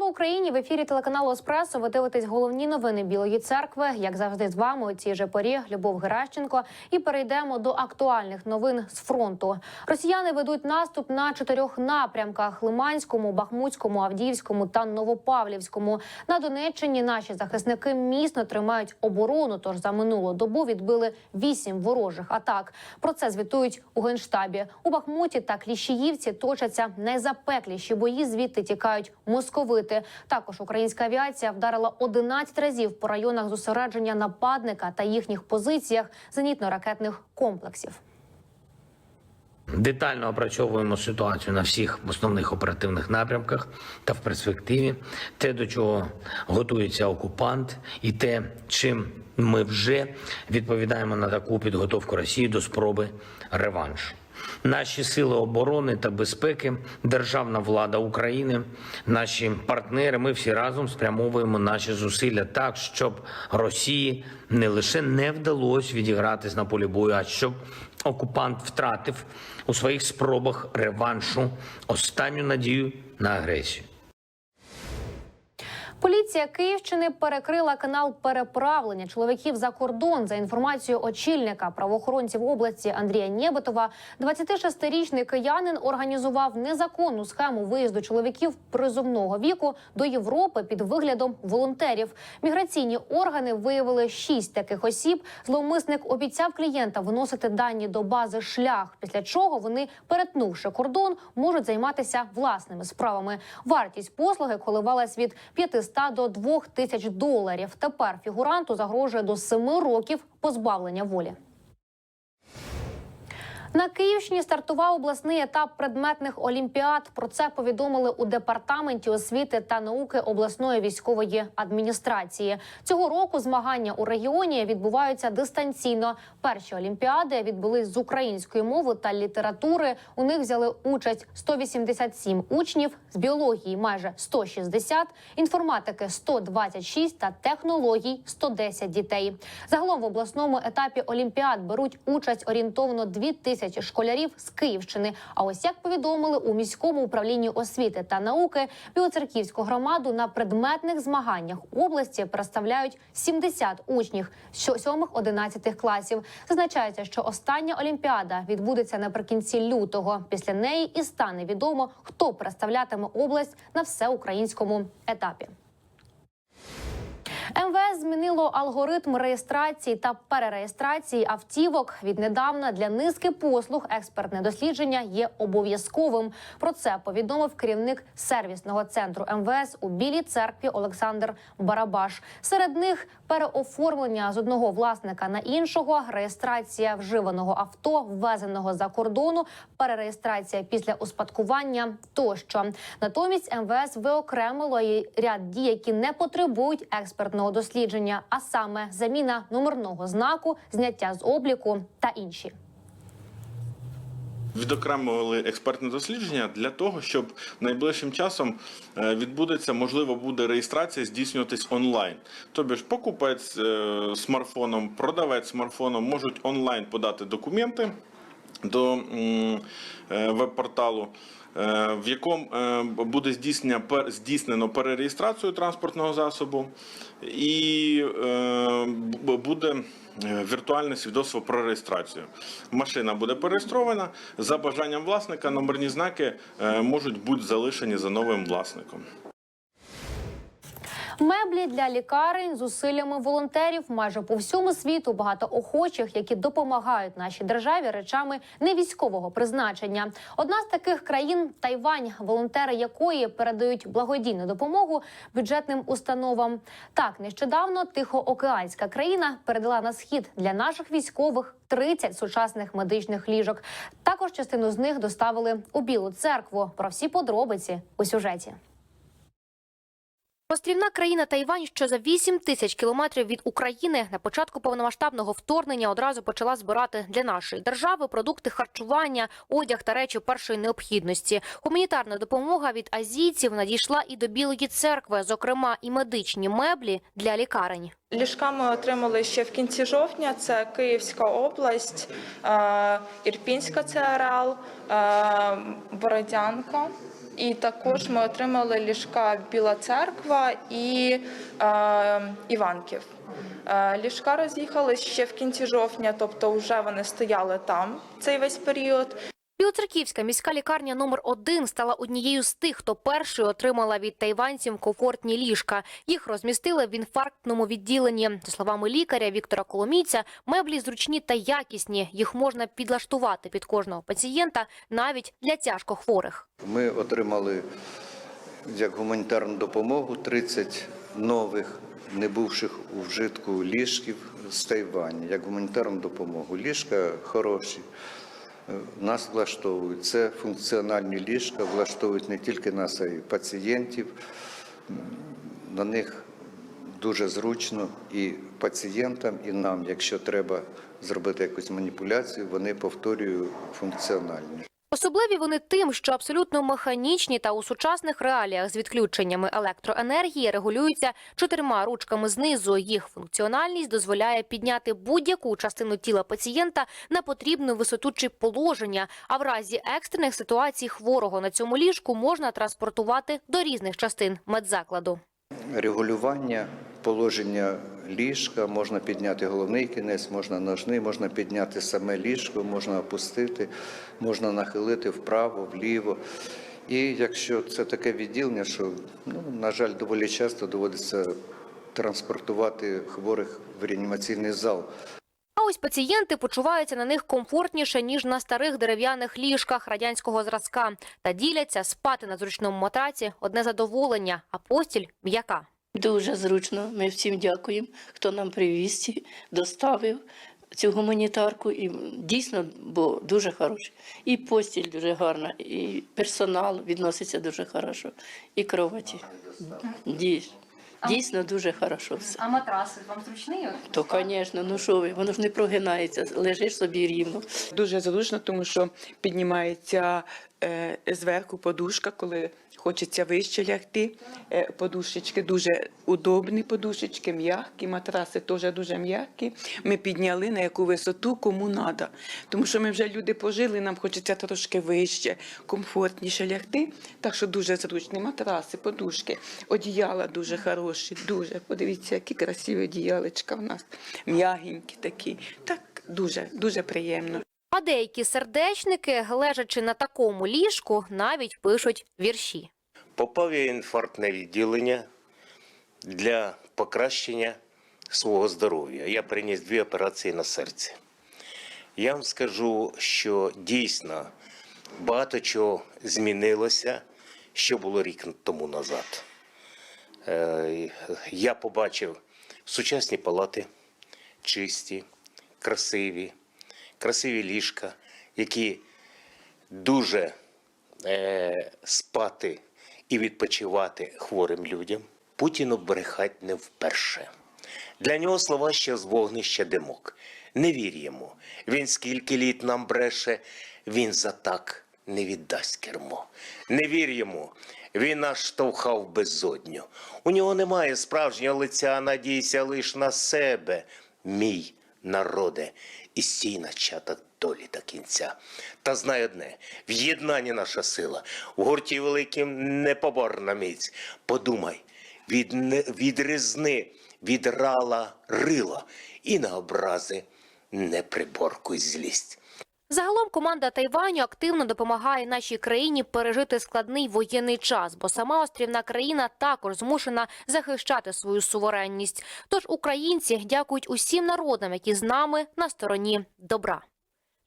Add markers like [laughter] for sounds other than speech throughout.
Слава Україні! В ефірі телеканалу Еспресо. Ви дивитесь головні новини Білої церкви. Як завжди, з вами у цій же порі Любов Геращенко. І перейдемо до актуальних новин з фронту. Росіяни ведуть наступ на чотирьох напрямках: Лиманському, Бахмутському, Авдіївському та Новопавлівському. На Донеччині наші захисники міцно тримають оборону. Тож за минулу добу відбили вісім ворожих атак. Про це звітують у генштабі. У Бахмуті та Кліщіївці точаться найзапекліші бої. Звідти тікають московити. Також українська авіація вдарила 11 разів по районах зосередження нападника та їхніх позиціях зенітно-ракетних комплексів. Детально опрацьовуємо ситуацію на всіх основних оперативних напрямках та в перспективі, те, до чого готується окупант, і те, чим ми вже відповідаємо на таку підготовку Росії до спроби реваншу. Наші сили оборони та безпеки, державна влада України, наші партнери. Ми всі разом спрямовуємо наші зусилля так, щоб Росії не лише не вдалося відігратись на полі бою, а щоб окупант втратив у своїх спробах реваншу останню надію на агресію. Поліція Київщини перекрила канал переправлення чоловіків за кордон. За інформацією очільника правоохоронців області Андрія Нєбетова, 26-річний киянин організував незаконну схему виїзду чоловіків призовного віку до Європи під виглядом волонтерів. Міграційні органи виявили шість таких осіб. Зловмисник обіцяв клієнта виносити дані до бази шлях, після чого вони, перетнувши кордон, можуть займатися власними справами. Вартість послуги коливалась від 500 до 2 тисяч доларів. Тепер фігуранту загрожує до 7 років позбавлення волі. На Київщині стартував обласний етап предметних олімпіад. Про це повідомили у департаменті освіти та науки обласної військової адміністрації. Цього року змагання у регіоні відбуваються дистанційно. Перші олімпіади відбулись з української мови та літератури. У них взяли участь 187 учнів, з біології майже 160, інформатики 126 та технологій 110 дітей. Загалом в обласному етапі олімпіад беруть участь орієнтовно 2 тисячі школярів з Київщини. А ось як повідомили у міському управлінні освіти та науки, Білоцерківську громаду на предметних змаганнях області представляють 70 учнів з 7-11 класів. Зазначається, що остання олімпіада відбудеться наприкінці лютого. Після неї і стане відомо, хто представлятиме область на всеукраїнському етапі. МВС змінило алгоритм реєстрації та перереєстрації автівок. Віднедавна для низки послуг експертне дослідження є обов'язковим. Про це повідомив керівник сервісного центру МВС у Білій церкві Олександр Барабаш. Серед них переоформлення з одного власника на іншого, реєстрація вживаного авто, ввезеного за кордону, перереєстрація після успадкування тощо. Натомість МВС виокремило ряд дій, які не потребують експертного дослідження, а саме заміна номерного знаку, зняття з обліку та інші. Відокремили експертне дослідження для того, щоб найближчим часом е, відбудеться, можливо, буде реєстрація здійснюватись онлайн. Тобто ж покупець е, смартфоном, продавець смартфоном можуть онлайн подати документи до е, веб-порталу. Е, В якому е, буде здійснено перереєстрацію транспортного засобу, і е, буде віртуальне свідоцтво про реєстрацію. Машина буде перереєстрована. За бажанням власника номерні знаки можуть бути залишені за новим власником. Меблі для лікарень з усиллями волонтерів майже по всьому світу багато охочих, які допомагають нашій державі речами невійськового призначення. Одна з таких країн Тайвань, волонтери якої передають благодійну допомогу бюджетним установам. Так нещодавно тихоокеанська країна передала на схід для наших військових 30 сучасних медичних ліжок. Також частину з них доставили у Білу церкву. Про всі подробиці у сюжеті. Острівна країна Тайвань, що за 8 тисяч кілометрів від України на початку повномасштабного вторгнення одразу почала збирати для нашої держави продукти харчування, одяг та речі першої необхідності. Гуманітарна допомога від азійців надійшла і до Білої церкви, зокрема і медичні меблі для лікарень. Ліжка ми отримали ще в кінці жовтня. Це Київська область, е, Ірпінська ЦРЛ, е, Бородянка І також ми отримали ліжка Біла Церква і е, Іванків. Е, Ліжка роз'їхали ще в кінці жовтня, тобто вже вони стояли там цей весь період. Білоцерківська міська лікарня номер 1 стала однією з тих, хто першою отримала від тайванців комфортні ліжка. Їх розмістили в інфарктному відділенні. За словами лікаря Віктора Коломійця, меблі зручні та якісні. Їх можна підлаштувати під кожного пацієнта, навіть для тяжко хворих. Ми отримали як гуманітарну допомогу 30 нових, не бувших у вжитку ліжків з Тайвані, як гуманітарну допомогу. Ліжка хороші. Е, Нас влаштовують. Це функціональні ліжка, влаштовують не тільки нас, а й пацієнтів. На них дуже зручно і пацієнтам, і нам, якщо треба зробити якусь маніпуляцію, вони повторюють функціональні. Особливі вони тим, що абсолютно механічні та у сучасних реаліях з відключеннями електроенергії регулюються чотирма ручками знизу. Їх функціональність дозволяє підняти будь-яку частину тіла пацієнта на потрібну висоту чи положення. А в разі екстрених ситуацій хворого на цьому ліжку можна транспортувати до різних частин медзакладу. регулювання положення ліжка, можна підняти головний кінець, можна ножний, можна підняти саме ліжко, можна опустити, можна нахилити вправо, вліво. І якщо це таке відділення, що, ну, на жаль, доволі часто доводиться транспортувати хворих в реанімаційний зал. А ось пацієнти почуваються на них комфортніше ніж на старих дерев'яних ліжках радянського зразка та діляться спати на зручному матраці одне задоволення, а постіль м'яка. Дуже зручно. Ми всім дякуємо, хто нам привіз, ці- доставив цю гуманітарку. І дійсно, бо дуже хороше. І постіль дуже гарна, і персонал відноситься дуже хорошо, і кроваті. Дійсно, дійсно дуже хорошо все. А матраси вам зручний? То, звісно, ну що ви, воно ж не прогинається, лежиш собі рівно. Дуже зручно, тому що піднімається е, зверху подушка, коли хочеться вище лягти. Е, подушечки дуже удобні, подушечки, м'які, матраси теж дуже м'які. Ми підняли на яку висоту кому треба. Тому що ми вже люди пожили, нам хочеться трошки вище, комфортніше лягти. Так що дуже зручні матраси, подушки, одіяла дуже хороші, дуже. Подивіться, які красиві одіялечка в нас. М'ягенькі такі. Так дуже, дуже приємно. А деякі сердечники, лежачи на такому ліжку, навіть пишуть вірші. Попав я інфарктне відділення для покращення свого здоров'я. Я приніс дві операції на серці. Я вам скажу, що дійсно багато чого змінилося, що було рік тому назад. Е, Я побачив сучасні палати, чисті, красиві, красиві ліжка, які дуже е, спати і відпочивати хворим людям, Путіну брехать не вперше. Для нього слова ще з вогнища димок. Не вір йому. Він скільки літ нам бреше, він за так не віддасть кермо. Не вір йому. Він нас штовхав безодню. У нього немає справжнього лиця, надійся лиш на себе, мій народе, і стій начаток долі до кінця. Та знай одне: в єднанні наша сила, в гурті великим непоборна міць. Подумай, від, не- від від рала рила, і на образи не приборкуй злість. Загалом команда Тайваню активно допомагає нашій країні пережити складний воєнний час, бо сама острівна країна також змушена захищати свою суверенність. Тож українці дякують усім народам, які з нами на стороні добра.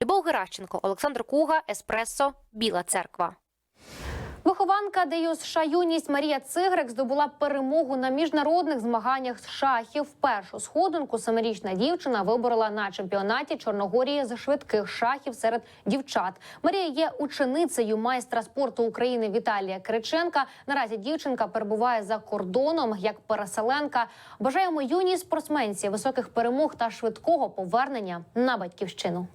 Любов Геращенко, Олександр Куга, Еспресо, Біла Церква. Вихованка США юність Марія Цигрик здобула перемогу на міжнародних змаганнях з шахів. Першу сходинку семирічна дівчина виборола на чемпіонаті Чорногорії з швидких шахів серед дівчат. Марія є ученицею майстра спорту України Віталія Криченка. Наразі дівчинка перебуває за кордоном як переселенка. Бажаємо юній спортсменці високих перемог та швидкого повернення на батьківщину.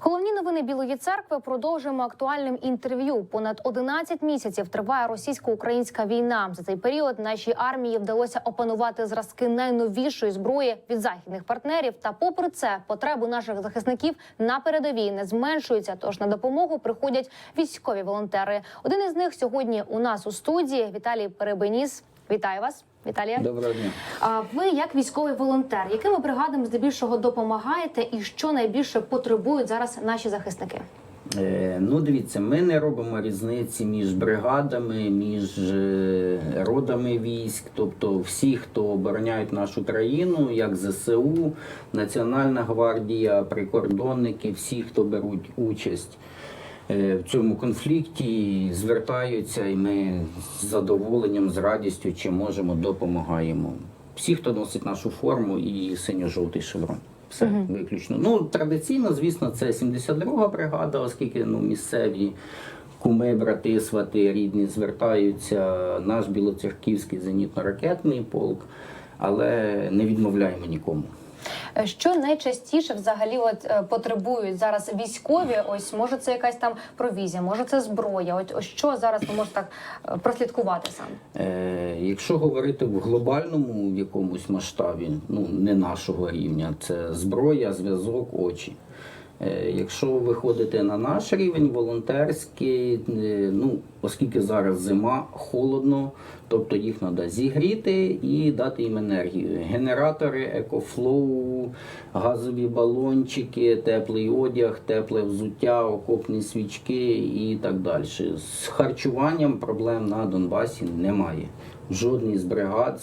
Головні новини Білої церкви продовжуємо актуальним інтерв'ю. Понад 11 місяців триває російсько-українська війна. За цей період нашій армії вдалося опанувати зразки найновішої зброї від західних партнерів. Та, попри це, потреби наших захисників на передовій не зменшуються. Тож на допомогу приходять військові волонтери. Один із них сьогодні у нас у студії Віталій Перебеніс. Вітаю вас, Віталія. Доброго дня. А ви як військовий волонтер, якими бригадам здебільшого допомагаєте, і що найбільше потребують зараз наші захисники? Е, ну, дивіться, ми не робимо різниці між бригадами, між е, родами військ. Тобто всі, хто обороняють нашу країну, як ЗСУ, Національна гвардія, прикордонники, всі, хто беруть участь в цьому конфлікті, звертаються, і ми з задоволенням, з радістю, чи можемо, допомагаємо. Всі, хто носить нашу форму і синьо-жовтий шеврон. Все виключно. Ну традиційно, звісно, це 72-га бригада, оскільки ну місцеві куми, брати, свати рідні звертаються. Наш білоцерківський зенітно-ракетний полк, але не відмовляємо нікому. Е, Що найчастіше взагалі от е, потребують зараз військові? Ось може це якась там провізія, може це зброя. От ось що зараз ви можете так е, прослідкувати сам? Е, якщо говорити в глобальному якомусь масштабі, ну не нашого рівня, це зброя, зв'язок, очі. Е, Якщо виходити на наш рівень волонтерський, е, ну оскільки зараз зима, холодно, тобто їх треба зігріти і дати їм енергію. Генератори, екофлоу, газові балончики, теплий одяг, тепле взуття, окопні свічки і так далі. З харчуванням проблем на Донбасі немає. Жодній з бригад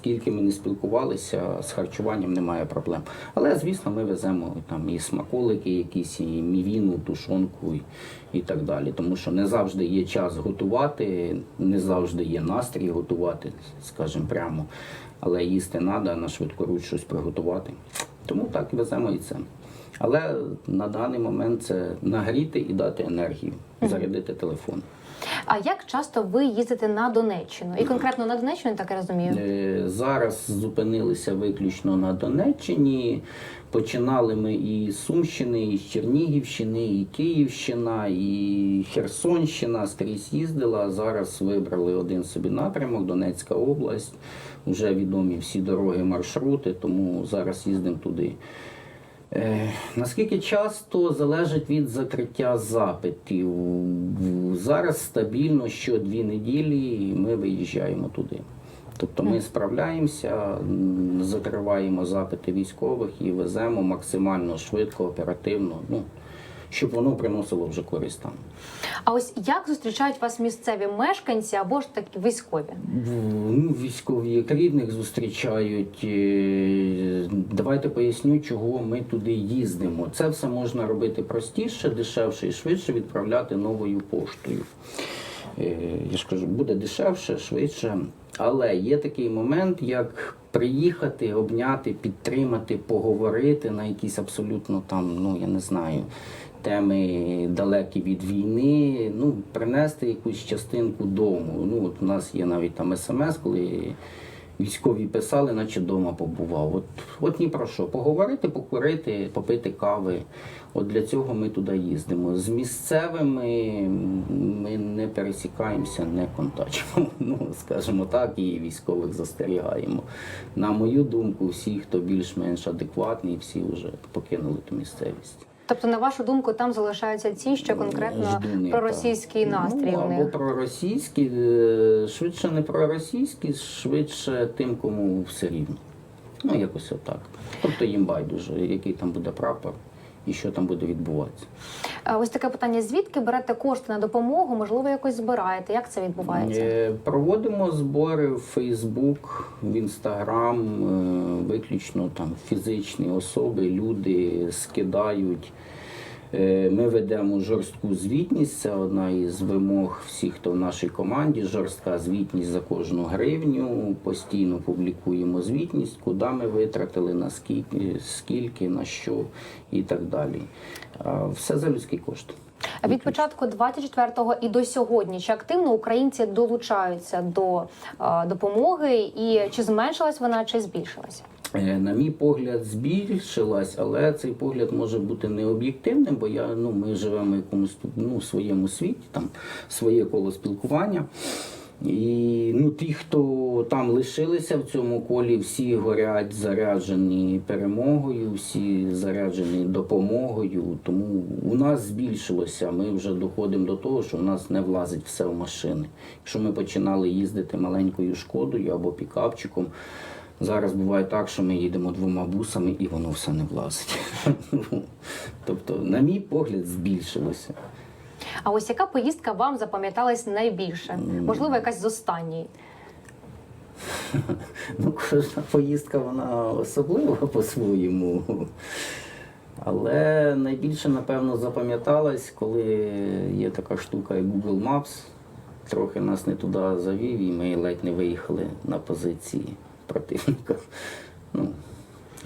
скільки ми не спілкувалися, з харчуванням немає проблем. Але, звісно, ми веземо там і смаколики, якісь, і мівіну, тушонку і, і так далі. Тому що не завжди є час готувати, не завжди є настрій готувати, скажімо прямо. Але їсти треба, на швидкоруч щось приготувати. Тому так веземо і це. Але на даний момент це нагріти і дати енергію, зарядити телефон. А як часто ви їздите на Донеччину? І конкретно на Донеччину, так я розумію. Е, Зараз зупинилися виключно на Донеччині. Починали ми і Сумщини, і з Чернігівщини, і Київщина, і Херсонщина скрізь їздила. Зараз вибрали один собі напрямок, Донецька область. Вже відомі всі дороги, маршрути, тому зараз їздимо туди. Е, наскільки часто залежить від закриття запитів. Зараз стабільно що дві неділі ми виїжджаємо туди. Тобто ми справляємося, закриваємо запити військових і веземо максимально швидко, оперативно, ну, щоб воно приносило вже користь там. А ось як зустрічають вас місцеві мешканці або ж такі військові? Ну, військові як рідних зустрічають. Е, Давайте поясню, чого ми туди їздимо. Це все можна робити простіше, дешевше і швидше відправляти новою поштою. Е, Я ж кажу, буде дешевше, швидше. Але є такий момент, як приїхати, обняти, підтримати, поговорити на якісь абсолютно там, ну я не знаю, теми далекі від війни, ну, принести якусь частинку дому. Ну, от у нас є навіть там смс, коли військові писали, наче вдома побував. От, от ні про що. Поговорити, покурити, попити кави. От для цього ми туди їздимо. З місцевими ми не пересікаємося, не контачимо. [laughs] Ну, скажімо так, і військових застерігаємо. На мою думку, всі, хто більш-менш адекватний, всі вже покинули ту місцевість. Тобто, на вашу думку, там залишаються ті, що конкретно Ждуни, проросійський так. настрій ну, або проросійські, е, швидше не проросійські, швидше тим, кому все рівно. Ну, якось отак. Тобто їм байдуже, який там буде прапор і що там буде відбуватися. Ось таке питання: звідки берете кошти на допомогу? Можливо, якось збираєте? Як це відбувається? Е, Проводимо збори в Фейсбук, в Інстаграм, е, виключно там фізичні особи, люди скидають. Е, Ми ведемо жорстку звітність. Це одна із вимог всіх, хто в нашій команді. Жорстка звітність за кожну гривню. Постійно публікуємо звітність, куди ми витратили, на скільки, на що і так далі. Все за людський кошт. Від початку 24-го і до сьогодні чи активно українці долучаються до е, допомоги, і чи зменшилась вона, чи збільшилася? Е, На мій погляд, збільшилась, але цей погляд може бути не об'єктивним, бо я, ну, ми живемо в якомусь ну, своєму світі, там своє коло спілкування. І ну, ті, хто там лишилися в цьому колі, всі горять заряджені перемогою, всі заряджені допомогою. Тому у нас збільшилося. Ми вже доходимо до того, що у нас не влазить все в машини. Якщо ми починали їздити маленькою шкодою або пікапчиком, зараз буває так, що ми їдемо двома бусами і воно все не влазить. [laughs] Тобто, на мій погляд, збільшилося. А ось яка поїздка вам запам'яталась найбільше? Можливо, якась з останньої? [laughs] Ну, кожна поїздка вона особлива [laughs] по-своєму. Але найбільше, напевно, запам'яталась, коли є така штука, як Google Maps. Трохи нас не туди завів, і ми ледь не виїхали на позиції противника. Ну,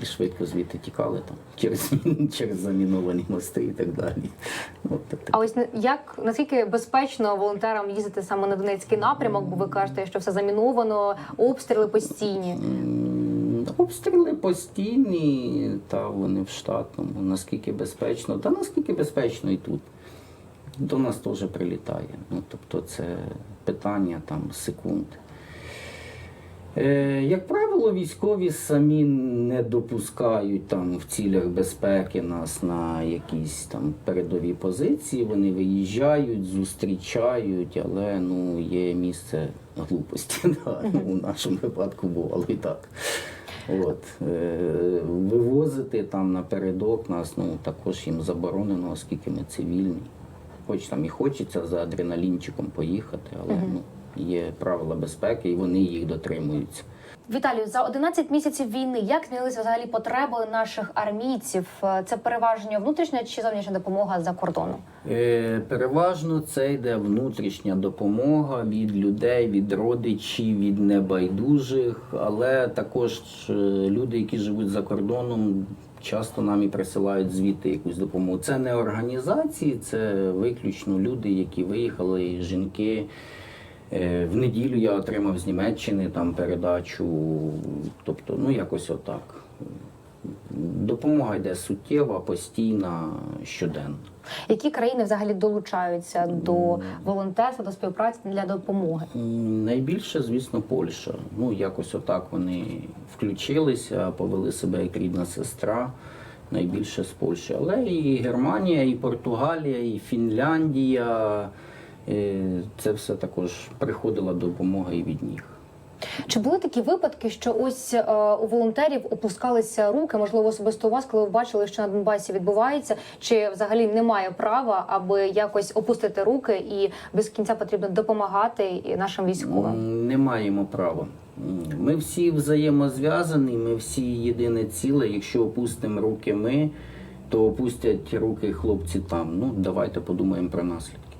і швидко звідти тікали там через, через заміновані мости і так далі. От, так, А ось як наскільки безпечно волонтерам їздити саме на Донецький напрямок? Бо ви кажете, що все заміновано, обстріли постійні. Обстріли постійні, та вони в штатному. Наскільки безпечно, та наскільки безпечно і тут. До нас теж прилітає. Ну, тобто це питання там секунд. Е, як правило, військові самі не допускають там в цілях безпеки нас на якісь там передові позиції. Вони виїжджають, зустрічають, але ну, є місце глупості. [laughs] Да. Ну, у нашому випадку бувало і так. От. Е, вивозити там напередок нас ну, також їм заборонено, оскільки ми цивільні. Хоч там і хочеться за адреналінчиком поїхати, але ну, є правила безпеки і вони їх дотримуються. Віталію, за 11 місяців війни як змінилися взагалі потреби наших армійців? Е, Це переважно внутрішня чи зовнішня допомога за кордону? Е, переважно це йде внутрішня допомога від людей, від родичів, від небайдужих, але також е, люди, які живуть за кордоном, часто нам і присилають звідти якусь допомогу. Це не організації, це виключно люди, які виїхали, жінки. Е, В неділю я отримав з Німеччини там передачу, тобто, ну якось отак. Допомога йде суттєва, постійна, щоденна. Які країни взагалі долучаються до волонтерства, до співпраці для допомоги? Найбільше, звісно, Польща. Ну, якось отак вони включилися, повели себе як рідна сестра. Найбільше з Польщі. Але і Германія, і Португалія, і Фінляндія. Це все також приходила допомога і від них. Чи були такі випадки, що ось е, у волонтерів опускалися руки, можливо, особисто у вас, коли ви бачили, що на Донбасі відбувається, чи взагалі немає права, аби якось опустити руки і без кінця потрібно допомагати і нашим військовим? Не маємо права. Ми всі взаємозв'язані, ми всі єдине ціле. Якщо опустимо руки ми, то опустять руки хлопці там. Ну, давайте подумаємо про наслідки.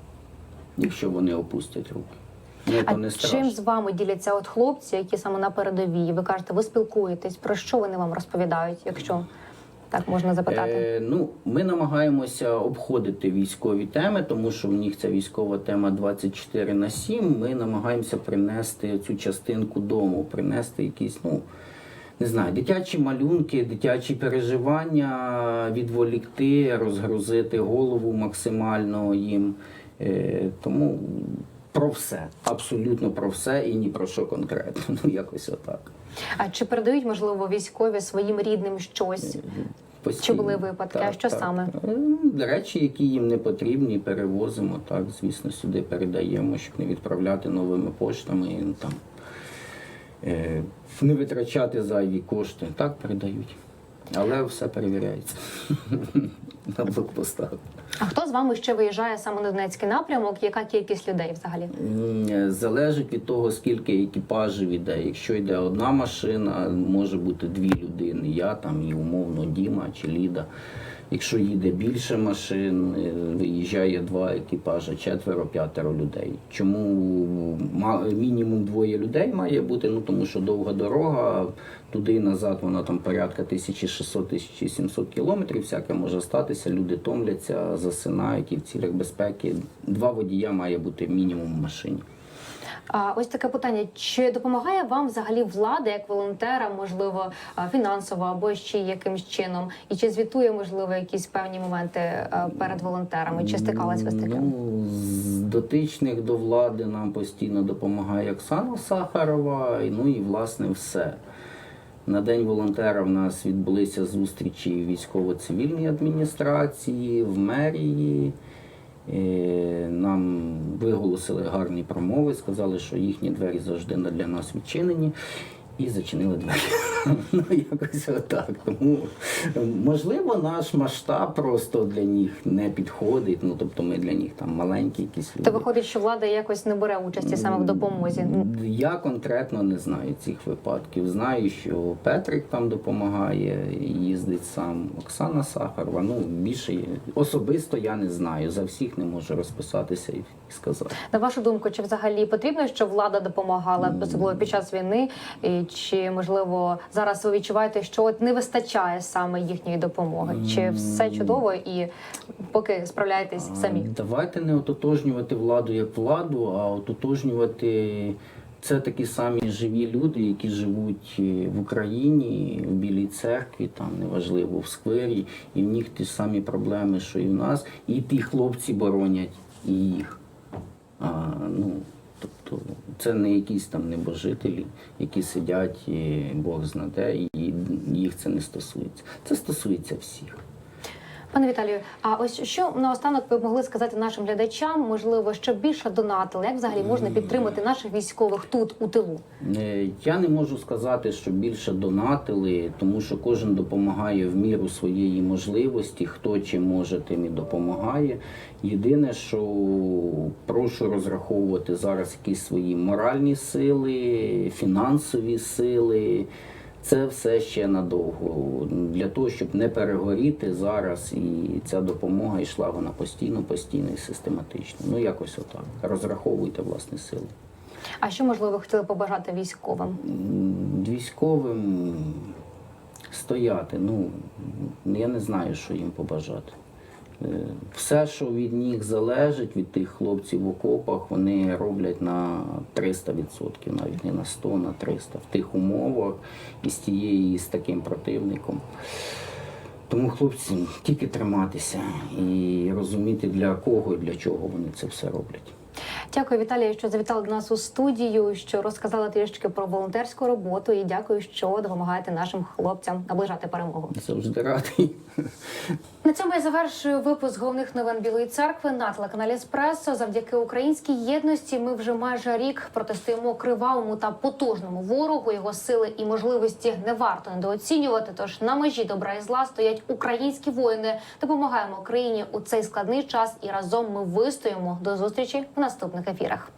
Якщо вони опустять руки. То А не чим з вами діляться от хлопці, які саме на передовій? Ви кажете, ви спілкуєтесь. Про що вони вам розповідають, якщо так можна запитати? Е, ну, ми намагаємося обходити військові теми, тому що в них ця військова тема 24 на 7. Ми намагаємося принести цю частинку дому, принести якісь, ну. Не знаю, дитячі малюнки, дитячі переживання, відволікти, розгрузити голову максимально їм. Е, тому про все, абсолютно про все і ні про що конкретно. [laughs] Ну, якось отак. А чи передають можливо військові своїм рідним щось? Чи були випадки? А що саме? Е, Речі, які їм не потрібні, перевозимо, так, звісно, сюди передаємо, щоб не відправляти новими поштами, і, ну, там, е, не витрачати зайві кошти. Так передають. Але все перевіряється [laughs] на блокпостах. А хто з вами ще виїжджає саме на Донецький напрямок? Яка кількість людей взагалі? Залежить від того, скільки екіпажів іде. Якщо йде одна машина, може бути дві людини. Я там і умовно Діма чи Ліда. Якщо їде більше машин, е, виїжджає два екіпажа, четверо, п'ятеро людей. Чому мінімум двоє людей має бути? Ну тому що довга дорога, туди і назад вона там порядка 1600-1700 кілометрів. Всяке може статися. Люди томляться, засинають і в цілях безпеки. Два водія має бути мінімум в машині. А ось таке питання: чи допомагає вам взагалі влада як волонтера, можливо, фінансово або ще якимсь чином? І чи звітує можливо якісь певні моменти перед волонтерами? Чи стикалась з таким? Ну, з дотичних до влади нам постійно допомагає Оксана Сахарова, ну і власне все. На День волонтера в нас відбулися зустрічі військово-цивільній адміністрації, в мерії. Нам виголосили гарні промови, сказали, що їхні двері завжди для нас відчинені. І зачинили двері. [laughs] Ну, якось отак. Тому можливо, наш масштаб просто для них не підходить. Ну тобто ми для них там маленькі якісь люди. То виходить, що влада якось не бере участі саме в допомозі. Я конкретно не знаю цих випадків. Знаю, що Петрик там допомагає, їздить сам Оксана Сахарова. Ну більше особисто я не знаю. За всіх не можу розписатися і сказати. На вашу думку, чи взагалі потрібно, щоб влада допомагала, особливо під час війни? І чи можливо зараз ви відчуваєте, що от не вистачає саме їхньої допомоги? Чи все чудово і поки справляєтесь самі? Давайте не ототожнювати владу як владу, а ототожнювати це такі самі живі люди, які живуть е, в Україні, в Білій церкві, там неважливо, в сквері, і в них ті ж самі проблеми, що і в нас, і ті хлопці боронять і їх. А, ну, тобто це не якісь там небожителі, які сидять, і Бог знаде, і їх це не стосується. Це стосується всіх. Пане Віталію, а ось що наостанок ви могли сказати нашим глядачам? Можливо, щоб більше донатили? Як взагалі можна підтримати наших військових тут у тилу? Е, Я не можу сказати, що більше донатили, тому що кожен допомагає в міру своєї можливості. Хто чим може, тим і допомагає. Єдине, що прошу розраховувати зараз якісь свої моральні сили, фінансові сили. Це все ще надовго. Для того, щоб не перегоріти зараз, і ця допомога йшла вона постійно, постійно і систематично. Ну якось отак. Розраховуйте власні сили. А що можливо хотіли побажати військовим? Військовим стояти, ну я не знаю, що їм побажати. Е, Все, що від них залежить, від тих хлопців в окопах, вони роблять на 300%, навіть не на 100, на 300 в тих умовах і з тією, і з таким противником. Тому хлопці тільки триматися і розуміти для кого і для чого вони це все роблять. Дякую, Віталію, що завітали до нас у студію, що розказали трішки про волонтерську роботу. І дякую, що допомагаєте нашим хлопцям наближати перемогу. Завжди радий. На цьому я завершую випуск головних новин Білої церкви на телеканалі Еспресо. Завдяки українській єдності ми вже майже рік протистоїмо кривавому та потужному ворогу. Його сили і можливості не варто недооцінювати. Тож на межі добра і зла стоять українські воїни. Допомагаємо Україні у цей складний час і разом ми вистоїмо. До зустрічі в наступних ефірах.